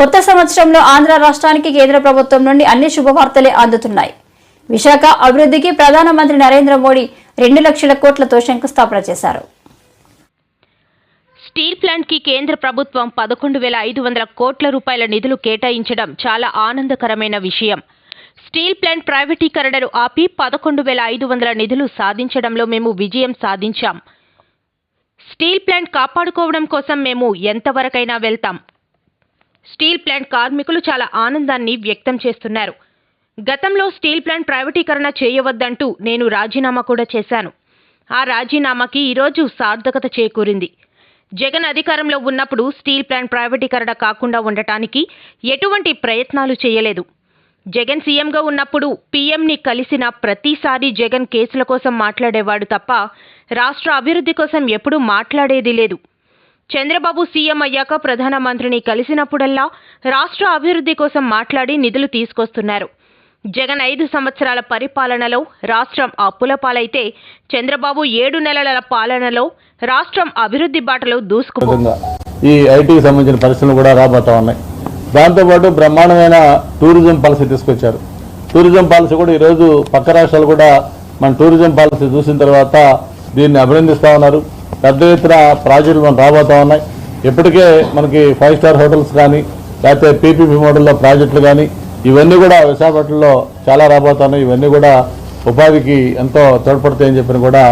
కొత్త సంవత్సరంలో ఆంధ్ర రాష్ట్రానికి కేంద్ర ప్రభుత్వం నుండి అన్ని శుభవార్తలే అందుతున్నాయి. విశాఖ అభివృద్ధికి ప్రధానమంత్రి నరేంద్ర మోడీ రెండు లక్షల కోట్లతో శంకుస్థాపన చేశారు. స్టీల్ ప్లాంట్కి కేంద్ర ప్రభుత్వం పదకొండు వేల ఐదు వందల కోట్ల రూపాయల నిధులు కేటాయించడం చాలా ఆనందకరమైన విషయం. స్టీల్ ప్లాంట్ ప్రైవేటీకరణను ఆపి పదకొండు వేల ఐదు వందల నిధులు సాధించడంలో మేము విజయం సాధించాం. స్టీల్ ప్లాంట్ కాపాడుకోవడం కోసం మేము ఎంతవరకైనా వెళ్తాం. స్టీల్ ప్లాంట్ కార్మికులు చాలా ఆనందాన్ని వ్యక్తం చేస్తున్నారు. గతంలో స్టీల్ ప్లాంట్ ప్రైవేటీకరణ చేయవద్దంటూ నేను రాజీనామా కూడా చేశాను. ఆ రాజీనామాకి ఈరోజు సార్థకత చేకూరింది. జగన్ అధికారంలో ఉన్నప్పుడు స్టీల్ ప్లాంట్ ప్రైవేటీకరణ కాకుండా ఉండటానికి ఎటువంటి ప్రయత్నాలు చేయలేదు. జగన్ సీఎంగా ఉన్నప్పుడు పీఎంని కలిసిన ప్రతిసారి జగన్ కేసుల కోసం మాట్లాడేవాడు తప్ప రాష్ట్ర అభివృద్ధి కోసం ఎప్పుడూ మాట్లాడేది లేదు. చంద్రబాబు సీఎం అయ్యాక ప్రధానమంత్రిని కలిసినప్పుడల్లా రాష్ట్ర అభివృద్ధి కోసం మాట్లాడి నిధులు తీసుకొస్తున్నారు. జగన్ ఐదు సంవత్సరాల పరిపాలనలో రాష్ట్రం అప్పుల పాలైతే చంద్రబాబు ఏడు నెలల పాలనలో రాష్ట్రం అభివృద్ధి బాటలో దూసుకుంటుంది ఈ ఐటీకి సంబంధించిన పరిశ్రమలు కూడా రాబోతా ఉన్నాయి. దాంతోపాటు బ్రహ్మాండమైన టూరిజం పాలసీ తీసుకొచ్చారు. టూరిజం పాలసీ కూడా ఈరోజు పక్క రాష్ట్రాలు కూడా మన టూరిజం పాలసీ చూసిన తర్వాత దీన్ని అభినందిస్తా ఉన్నారు. పెద్ద ఎత్తున ప్రాజెక్టులు మనం రాబోతా ఉన్నాయి. ఇప్పటికే మనకి ఫైవ్ స్టార్ హోటల్స్ కానీ లేకపోతే పీపీపీ మోడల్లో ప్రాజెక్టులు కానీ ఇవన్నీ కూడా విశాఖపట్నంలో చాలా రాబోతున్నాయి ఇవన్నీ కూడా ఉపాధికి ఎంతో తోడ్పడతాయని చెప్పిన కూడా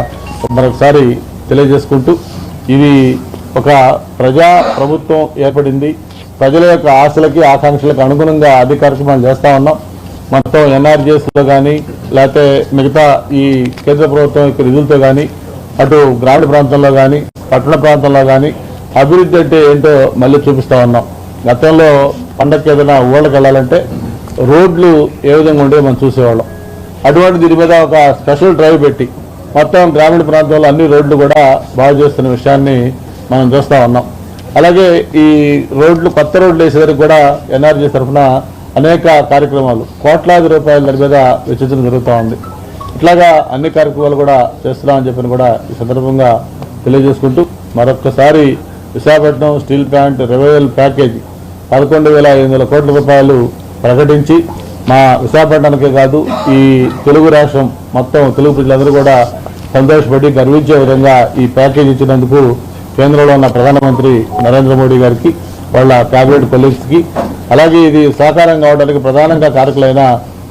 మరొకసారి తెలియజేసుకుంటూ ఇది ఒక ప్రజా ప్రభుత్వం ఏర్పడింది. ప్రజల యొక్క ఆశలకి ఆకాంక్షలకు అనుగుణంగా అధిక కార్యక్రమాలు చేస్తూ ఉన్నాం. మొత్తం ఎన్ఆర్జీఎస్లో కానీ లేకపోతే మిగతా ఈ కేంద్ర ప్రభుత్వం యొక్క నిధులతో కానీ అటు గ్రామీణ ప్రాంతంలో కానీ పట్టణ ప్రాంతంలో కానీ అభివృద్ధి అంటే ఏంటో మళ్ళీ చూపిస్తా ఉన్నాం. గతంలో పండగకి ఏదైనా ఊళ్ళకి వెళ్ళాలంటే రోడ్లు ఏ విధంగా ఉండే మనం చూసేవాళ్ళం. అటువంటి దీని మీద ఒక స్పెషల్ డ్రైవ్ పెట్టి మొత్తం గ్రామీణ ప్రాంతంలో అన్ని రోడ్లు కూడా బాగు చేస్తున్న విషయాన్ని మనం చూస్తూ ఉన్నాం. అలాగే ఈ రోడ్లు కొత్త రోడ్లు వేసేదానికి కూడా ఎన్ఆర్జీ తరఫున అనేక కార్యక్రమాలు కోట్లాది రూపాయల దాని మీద వెచ్చించడం జరుగుతూ ఉంది. ఇట్లాగా అన్ని కార్యక్రమాలు కూడా చేస్తున్నామని చెప్పని కూడా ఈ సందర్భంగా తెలియజేసుకుంటూ మరొక్కసారి Visakhapatnam steel plant revenue package పదకొండు వేల ఐదు వందల కోట్ల రూపాయలు ప్రకటించి మా విశాఖపట్నానికే కాదు ఈ తెలుగు రాష్ట్రం మొత్తం తెలుగు ప్రజలందరూ కూడా సంతోషపడి గర్వించే విధంగా ఈ ప్యాకేజ్ ఇచ్చినందుకు కేంద్రంలో ఉన్న ప్రధానమంత్రి నరేంద్ర మోడీ గారికి వాళ్ళ క్యాబినెట్ కొలీగ్స్కి అలాగే ఇది సాకారం కావడానికి ప్రధానంగా కారకులైన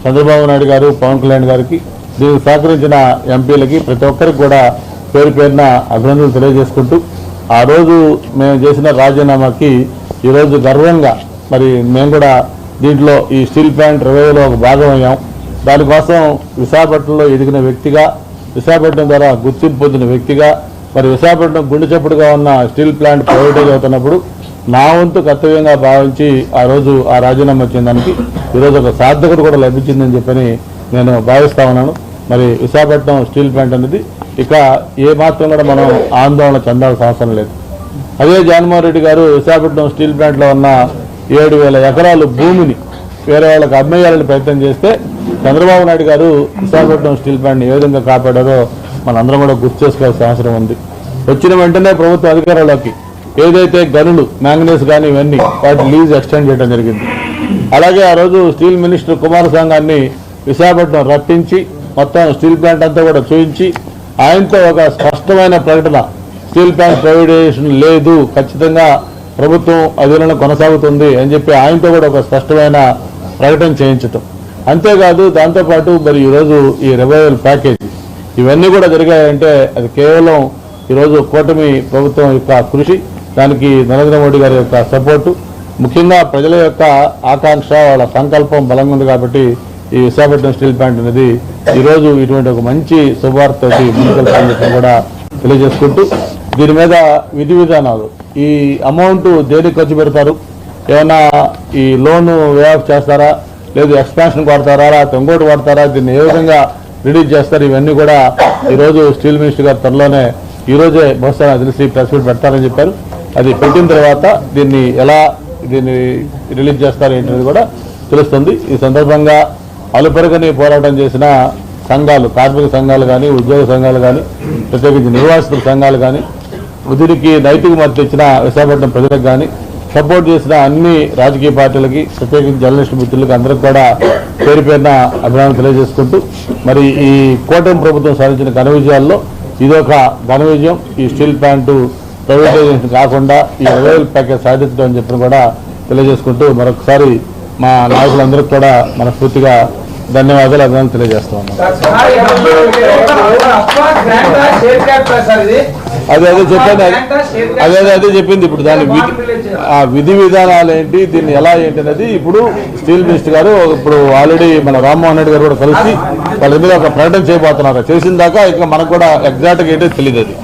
చంద్రబాబు నాయుడు గారు పవన్ కళ్యాణ్ గారికి దీనికి సహకరించిన ఎంపీలకి ప్రతి ఒక్కరికి కూడా పేరు పేరున అభినందనలు తెలియజేసుకుంటూ ఆ రోజు మేము చేసిన రాజీనామాకి ఈరోజు గర్వంగా మరి మేము కూడా దీంట్లో ఈ స్టీల్ ప్లాంట్ రెవెన్యూలో ఒక భాగం అయ్యాం. దానికోసం విశాఖపట్నంలో ఎదిగిన వ్యక్తిగా విశాఖపట్నం ద్వారా గుర్తింపు పొందిన వ్యక్తిగా మరి విశాఖపట్నం గుండె చప్పుడుగా ఉన్న స్టీల్ ప్లాంట్ ప్రైవేటైజ్ అవుతున్నప్పుడు నా వంతు కర్తవ్యంగా భావించి ఆ రోజు ఆ రాజీనామా వచ్చిన దానికి ఈరోజు ఒక సార్థకుడు కూడా లభించిందని చెప్పని నేను భావిస్తా ఉన్నాను. మరి విశాఖపట్నం స్టీల్ ప్లాంట్ అనేది ఇక ఏ మాత్రం కూడా మనం ఆందోళన చెందాల్సిన అవసరం లేదు. అదే జగన్మోహన్ రెడ్డి గారు విశాఖపట్నం స్టీల్ ప్లాంట్లో ఉన్న ఏడు వేల ఎకరాలు భూమిని వేరే వాళ్ళకి అమ్మేయాలని ప్రయత్నం చేస్తే చంద్రబాబు నాయుడు గారు విశాఖపట్నం స్టీల్ ప్లాంట్ని ఏ విధంగా కాపాడారో మనందరం కూడా గుర్తు చేసుకోవాల్సిన అవసరం ఉంది. వచ్చిన వెంటనే ప్రభుత్వ అధికారంలోకి ఏదైతే గనులు మ్యాంగనీస్ కానీ ఇవన్నీ వాటి లీజ్ ఎక్స్టెండ్ చేయడం జరిగింది. అలాగే ఆ రోజు స్టీల్ మినిస్టర్ కుమారస్వామి గారిని విశాఖపట్నం రప్పించి మొత్తం స్టీల్ ప్లాంట్ అంతా కూడా చూపించి ఆయనతో ఒక స్పష్టమైన ప్రకటన. స్టీల్ ప్లాంట్ ప్రైవేటైజేషన్ లేదు ఖచ్చితంగా ప్రభుత్వం అధీనంలో కొనసాగుతుంది అని చెప్పి ఆయనతో కూడా ఒక స్పష్టమైన ప్రకటన చేయించటం. అంతేకాదు దాంతోపాటు మరి ఈరోజు ఈ రివైవల్ ప్యాకేజీ ఇవన్నీ కూడా జరిగాయంటే అది కేవలం ఈరోజు కూటమి ప్రభుత్వం యొక్క కృషి దానికి నరేంద్ర మోడీ గారి యొక్క సపోర్టు. ముఖ్యంగా ప్రజల యొక్క ఆకాంక్ష వాళ్ళ సంకల్పం బలంగా ఉంది కాబట్టి ఈ విశాఖపట్నం స్టీల్ ప్లాంట్ అనేది ఈరోజు ఇటువంటి ఒక మంచి శుభార్తతోటి ముందుకెళ్తామని కూడా తెలియజేసుకుంటూ దీని మీద విధి విధానాలు. ఈ అమౌంట్ దేనికి ఖర్చు పెడతారు? ఏమైనా ఈ లోను వే ఆఫ్ చేస్తారా? లేదు ఎక్స్పాన్షన్ వాడతారా? లేకపోతే ఇంకోటి వాడతారా? దీన్ని ఏ విధంగా రిలీజ్ చేస్తారు? ఇవన్నీ కూడా ఈరోజు స్టీల్ మినిస్టర్ గారు త్వరలోనే ఈరోజే బహుశా తెలిసి ప్రెస్ మీట్ పెడతారని చెప్పారు. అది పెట్టిన తర్వాత దీన్ని ఎలా దీన్ని రిలీజ్ చేస్తారు ఏంటనేది కూడా తెలుస్తుంది. ఈ సందర్భంగా అలుపెరగని పోరాటం చేసిన సంఘాలు కార్మిక సంఘాలు కానీ ఉద్యోగ సంఘాలు కానీ ప్రత్యేకించి నిర్వాసితుల సంఘాలు కానీ ఉదిరికి నైతిక మద్దతు ఇచ్చిన విశాఖపట్నం ప్రజలకు కానీ సపోర్ట్ చేసిన అన్ని రాజకీయ పార్టీలకి ప్రత్యేకించి జర్నలిస్ట్ మిత్రులకి అందరికి కూడా పేరు పేరున అభినందన తెలియజేసుకుంటూ మరి ఈ కూటమి ప్రభుత్వం సాధించిన ఘన విజయాల్లో ఇదొక ఘన విజయం. ఈ స్టీల్ ప్లాంట్ ప్రైవేటైజేషన్ కాకుండా ఈ రైల్ ప్యాకేజ్ సాధించడం అని చెప్పి కూడా తెలియజేసుకుంటూ మరొకసారి మా నాయకులందరికీ కూడా మనస్ఫూర్తిగా ధన్యవాదాలు అభినందనలు తెలియజేస్తా ఉన్నాం అదే అదే చెప్పండి అదే అదే అదే చెప్పింది ఇప్పుడు దాని విధి ఆ విధి విధానాలు ఏంటి దీన్ని ఎలా ఏంటి అనేది ఇప్పుడు స్టీల్ మినిస్టర్ గారు ఇప్పుడు ఆల్రెడీ మన రామ్మోహన్ రెడ్డి గారు కూడా కలిసి వాళ్ళ మీద ఒక ప్రకటన చేయబోతున్నారు చేసిన దాకా ఇంకా మనకు కూడా ఎగ్జాక్ట్గా ఏంటో తెలియదు అది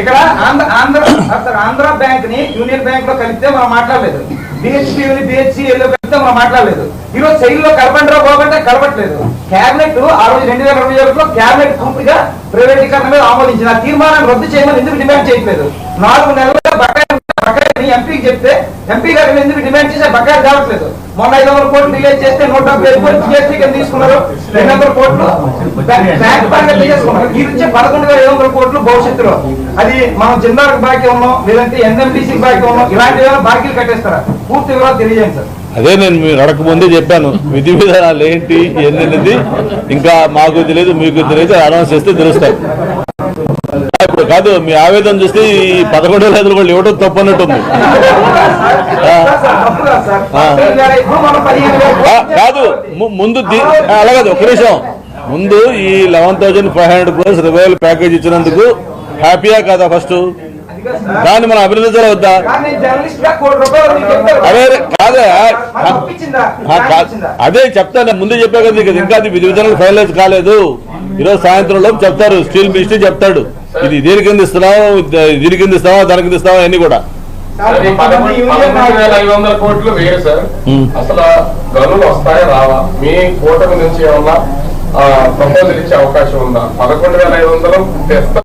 ఇక్కడ ఆంధ్ర ఆంధ్ర సార్ ఆంధ్ర బ్యాంక్ని యూనియన్ బ్యాంక్లో కలిపితే మనం మాట్లాడలేదు. బిహెచ్పి బిహెచ్సి లో కలిపితే మనం మాట్లాడలేదు. ఈ రోజు లో కలపండి బాబు కలపట్లేదు కేబినెట్ ఆ రోజు రెండు వేల ఇరవై ఒకటిలో కేబినెట్ పూర్తిగా ప్రైవేటీకరణ మీద ఆమోదించిన తీర్మానాన్ని రద్దు చేయమని ఎందుకు డిమాండ్ చేయట్లేదు? నాలుగు నెలలుగా బకాయి బకాయిని ఎంపీకి చెప్తే ఎంపీ గారు ఎందుకు డిమాండ్ చేసే బకాయి కావట్లేదు మొన్న ఐదు వందల కోట్లు రిలీజ్ చేస్తే నూట డెబ్బై ఐదు కోట్లు జిఎస్టీ కింద తీసుకున్నారు. రెండు వందల కోట్లు బ్యాంక్ పరంగా తీసుకున్నారు ఈ నుంచి పదకొండు వేల ఐదు వందల కోట్లు భవిష్యత్తులో. అది మనం జిల్లాలకు బాకీ ఉన్నాం లేదంటే ఎన్ఎండిసి బాకీ ఉన్నాం ఇలాంటి ఏమైనా బాకీలు కట్టేస్తారా? పూర్తి వివరాలు తెలియజేయండి సార్. అదే నేను మీరు అడగక ముందే చెప్పాను. విధి విధానాలు ఏంటి ఏంటనేది ఇంకా మాకు తెలియదు మీకు తెలియదు అనౌన్స్ చేస్తే తెలుస్తాయి కాదు మీ ఆవేదన చూస్తే ఈ పదకొండు వేల ఐదు కూడా ఇవ్వడం తప్పు అన్నట్టుంది. కాదు ముందు అలాగే ఒక నిమిషం. ముందు ఈ eleven thousand five hundred crores revival package ఇచ్చినందుకు హ్యాపీయా కదా ఫస్ట్. దాన్ని మనం అభినందించాలి వద్దా. అదే కాదే? అదే చెప్తాను ముందే చెప్పా కదా ఇంకా అది విధి విధానాలు ఫైనలైజ్ కాలేదు. ఈరోజు సాయంత్రం లోపు చెప్తారు స్టీల్ మినిస్టర్ చెప్తాడు. ఇది దీని కింద ఇస్తున్నావు దీని కింద ఇస్తావా దాని కింద ఇస్తావా అన్ని కూడా కోట్లు వేరు సార్. అసలు గనులు వస్తాయా రావా? మీ కూటమి నుంచి ఏమన్నా ప్రపోజల్ ఇచ్చే అవకాశం ఉందా? పదకొండు వేల ఐదు వందలు తెస్తా